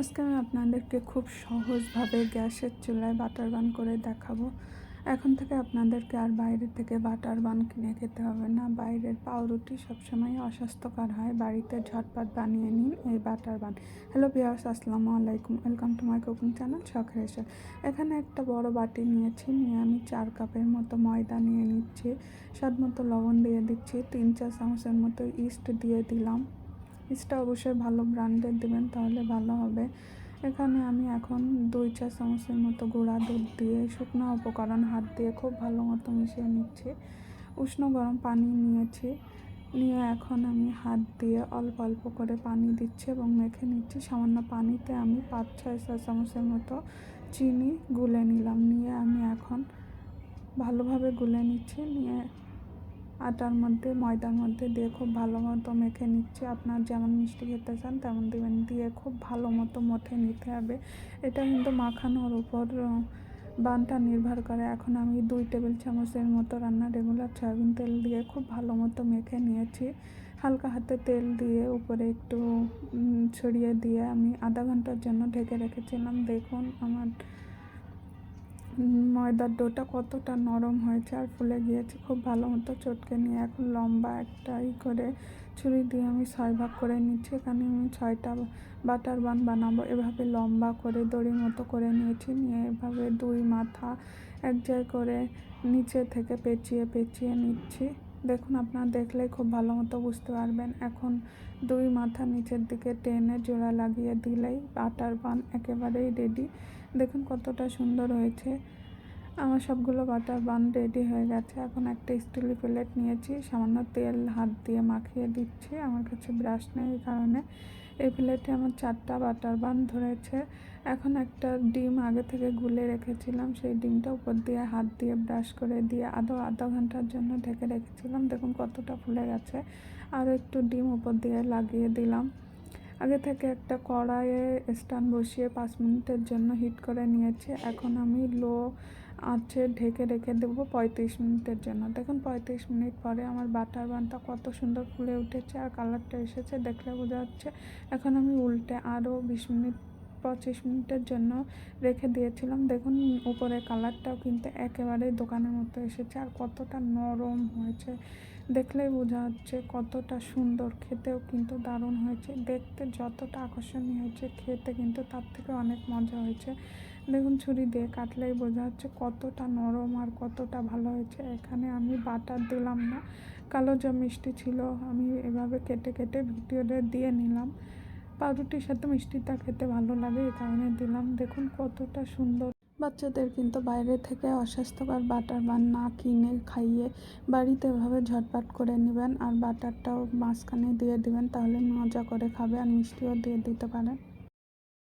আজকে আমি আপনাদেরকে খুব সহজভাবে গ্যাসের চুলায় বাটার বান করে দেখাবো। এখন থেকে আপনাদেরকে আর বাইরে থেকে বাটার বান কিনে খেতে হবে না। বাইরের পাউরুটি সবসময় অস্বাস্থ্যকর হয়। বাড়িতে ঝটপট বানিয়ে নিন এই বাটার বান। হ্যালো বিয়ার্স আসসালামু আলাইকুম। Welcome to my cooking channel শখের এসে। এখানে একটা বড় বাটি নিয়েছি, নিয়ে আমি চার কাপের মতো ময়দা নিয়ে নিচ্ছি। স্বাদ মতো লবণ দিয়ে দিচ্ছি। তিন চার চামচের মতো ইস্ট দিয়ে দিলাম। ইস্টটা অবশ্যই ভালো ব্র্যান্ডের দেবেন, তাহলে ভালো হবে। এখানে আমি এখন দুই চা চামচের মতো গুঁড়া দুধ দিয়ে শুকনো উপকরণ হাত দিয়ে খুব ভালো মতো মিশিয়ে নিচ্ছি। উষ্ণ গরম পানি নিয়েছি, নিয়ে এখন আমি হাত দিয়ে অল্প অল্প করে পানি দিচ্ছি এবং মেখে নিচ্ছি। সামান্য পানিতে আমি পাঁচ ছয় চা চামচের মতো চিনি গুলে নিলাম, নিয়ে আমি এখন ভালোভাবে গুলে নিচ্ছি, নিয়ে আটার মধ্যে, ময়দার মধ্যে দিয়ে খুব ভালো মতো মেখে নিচ্ছি। আপনার যেমন মিষ্টি খেতে চান, তেমন দেবেন। দিয়ে খুব ভালো মতো মথে নিতে হবে। এটা কিন্তু মাখানোর উপর বানটা নির্ভর করে। এখন আমি দুই টেবিল চামচের মতো রান্না রেগুলার সয়াবিন তেল দিয়ে খুব ভালো মতো মেখে নিয়েছি। হালকা হাতে তেল দিয়ে উপরে একটু ছড়িয়ে দিয়ে আমি আধা ঘণ্টার জন্য ঢেকে রেখেছিলাম। দেখুন, আমার ময়দার ডোটা কতটা নরম হয়েছে আর ফুলে গিয়েছে, খুব ভালো মতো চটকে নিয়ে এখন লম্বা একটাই করে ছুরি দিয়ে আমি ছয় ভাগ করে নিচ্ছি। এখানে আমি ছয়টা বাটার বান বানাবো। এভাবে লম্বা করে, দড়ির মতো করে নিয়েছি। নিয়ে এভাবে দুই মাথা এক জায়গায় করে নিচে থেকে পেঁচিয়ে পেঁচিয়ে নিচ্ছি। দেখুন, আপনারা দেখলে খুব ভালো মতো বুঝতে পারবেন। এখন দুই মাথা নিচের দিকে টেনে জোড়া লাগিয়ে দিলেই বাটার পান একেবারেই রেডি দেখুন কতটা সুন্দর হয়েছে। আমার সবগুলো বাটার বান রেডি হয়ে গেছে। এখন একটা স্টিলি প্লেট নিয়েছি। সামান্য তেল হাত দিয়ে মাখিয়ে দিচ্ছি। আমার কাছে ব্রাশ নেই এই কারণে। এই প্লেটে আমার চারটা বাটার বান ধরেছে। এখন একটা ডিম আগে থেকে গুলে রেখেছিলাম। সেই ডিমটা উপর দিয়ে হাত দিয়ে ব্রাশ করে দিয়ে আধো, আধা ঘণ্টার জন্য ঢেকে রেখেছিলাম। দেখুন কতটা ফুলে গেছে। আরও একটু ডিম উপর দিয়ে লাগিয়ে দিলাম। আগে থেকে একটা কড়াইয়ে স্ট্যান্ড বসিয়ে পাঁচ মিনিটের জন্য হিট করে নিয়েছি। এখন আমি লো আঁচে ঢেকে রেখে দেবো পঁয়ত্রিশ মিনিটের জন্য। দেখুন, পঁয়ত্রিশ মিনিট পরে আমার বাটার বানটা কত সুন্দর ফুলে উঠেছে আর কালারটা এসেছে দেখলে বোঝা যাচ্ছে। এখন আমি উল্টে আরও বিশ মিনিট, পঁচিশ মিনিটের জন্য রেখে দিয়েছিলাম। দেখুন, উপরে কালারটাও কিন্তু একেবারেই দোকানের মতো এসেছে আর কতটা নরম হয়েছে। দেখলেই বোঝা যাচ্ছে কতটা সুন্দর। খেতেও কিন্তু দারুণ হয়েছে। দেখতে যতটা আকর্ষণীয় হয়েছে, খেতে কিন্তু তার থেকে অনেক মজা হয়েছে। দেখুন, ছুরি দিয়ে কাটলেই বোঝা যাচ্ছে কতটা নরম আর কতটা ভালো হয়েছে। এখানে আমি বাটার দিলাম না। কালো যা মিষ্টি ছিল, আমি এভাবে কেটে কেটে ভিডিওতে দিয়ে নিলাম। পাউরুটির সাথে মিষ্টিটা খেতে ভালো লাগে, এই কারণে দিলাম। দেখুন, কতটা সুন্দর বাচ্চাদের কিন্তু বাইরে থেকে অস্বাস্থ্যকর বাটার বান না কিনে খাইয়ে বাড়িতে এভাবে ঝটপট করে নেবেন আর বাটারটাও মাঝখানে দিয়ে দিবেন, তাহলে মজা করে খাবে আর মিষ্টিও দিয়ে দিতে পারেন।